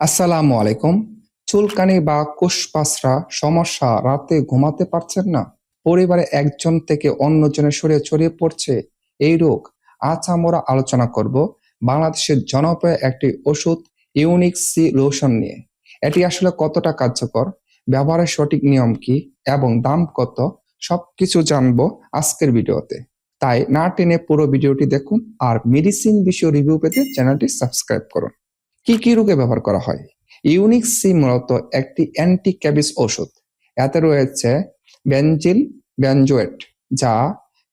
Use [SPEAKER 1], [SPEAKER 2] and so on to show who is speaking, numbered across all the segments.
[SPEAKER 1] আসসালামু আলাইকুম। চুলকানি বা কোষপাসরা সমস্যা রাতে ঘুমাতে পারছেন না। পরিবারে একজন থেকে অন্যজনের শরীরে ছড়িয়ে পড়ছে এই রোগ। আজ আমরা আলোচনা করব বাংলাদেশের জনপ্রিয় একটি ওষুধ, ইউনিক সি লোশন নিয়ে। এটি আসলে কতটা কার্যকর, ব্যবহারের সঠিক নিয়ম কি এবং দাম কত, সবকিছু জানব আজকের ভিডিওতে। তাই না টেনে পুরো ভিডিওটি দেখুন আর মেডিসিন বিষয় রিভিউ পেতে চ্যানেলটি সাবস্ক্রাইব করুন। কি কি রোগে ব্যবহার করা হয়? ইউনিক সি মূলত একটি অ্যান্টি ক্যাবিস ওষুধ এতে রয়েছে বেঞ্জিল বেনজোয়েট যা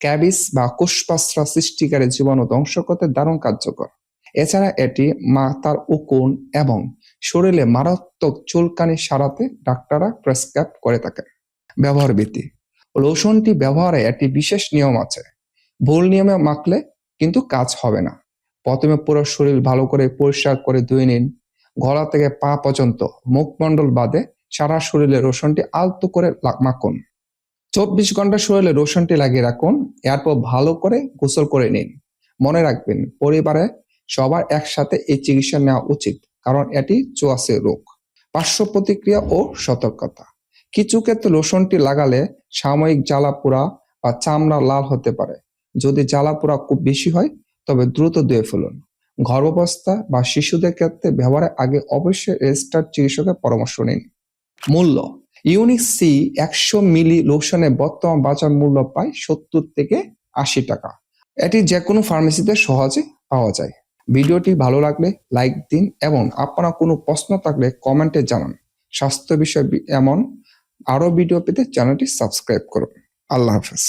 [SPEAKER 1] ক্যাবিস বা কোষপাসরা সৃষ্টিকারী জীবাণু ধ্বংস করতে দারুণ কার্যকর। এছাড়া এটি মাথার উকুন এবং শরীরে মারাত্মক চুলকানি সারাতে ডাক্তাররা প্রেসক্রাইব করে থাকে ব্যবহার বিধি। লোশনটি ব্যবহারে একটি বিশেষ নিয়ম আছে। ভুল নিয়মে মাখলে কিন্তু কাজ হবে না। প্রথমে পুরো শরীর ভালো করে পরিষ্কার করে ধুয়ে নিন। গলা থেকে পা পর্যন্ত মুখমণ্ডল বাদে সারা শরীরে রসুনটি আলতো করে মাখুন। চব্বিশ ঘণ্টা শরীরে রসুনটি লাগিয়ে রাখুন, এরপর ভালো করে গোসল করে নিন। মনে রাখবেন, পরিবারে সবার একসাথে এই চিকিৎসা নেওয়া উচিত, কারণ এটি চুয়াশে রোগ। পার্শ্ব প্রতিক্রিয়া ও সতর্কতা। কিছু ক্ষেত্রে লোশনটি লাগালে সাময়িক জ্বালা পোড়া বা চামড়া লাল হতে পারে। যদি জ্বালা পোড়া খুব বেশি হয় তবে দ্রুত ধুয়ে ফেলুন। গর্ভাবস্থা বা শিশুদের ক্ষেত্রে ব্যবহারের আগে অবশ্যই রেজিস্টার্ড চিকিৎসকের পরামর্শ নিন। মূল্য, ইউনিক সি একশো মিলি লোশনের বর্তমান বাজার মূল্য প্রায় সত্তর থেকে আশি টাকা। এটি যে কোনো ফার্মেসিতে সহজে পাওয়া যায়। ভিডিওটি ভালো লাগলে লাইক দিন এবং আপনার কোনো প্রশ্ন থাকলে কমেন্টে জানান। স্বাস্থ্য বিষয় এমন আরও ভিডিও পেতে চ্যানেলটি সাবস্ক্রাইব করুন। আল্লাহ হাফেজ।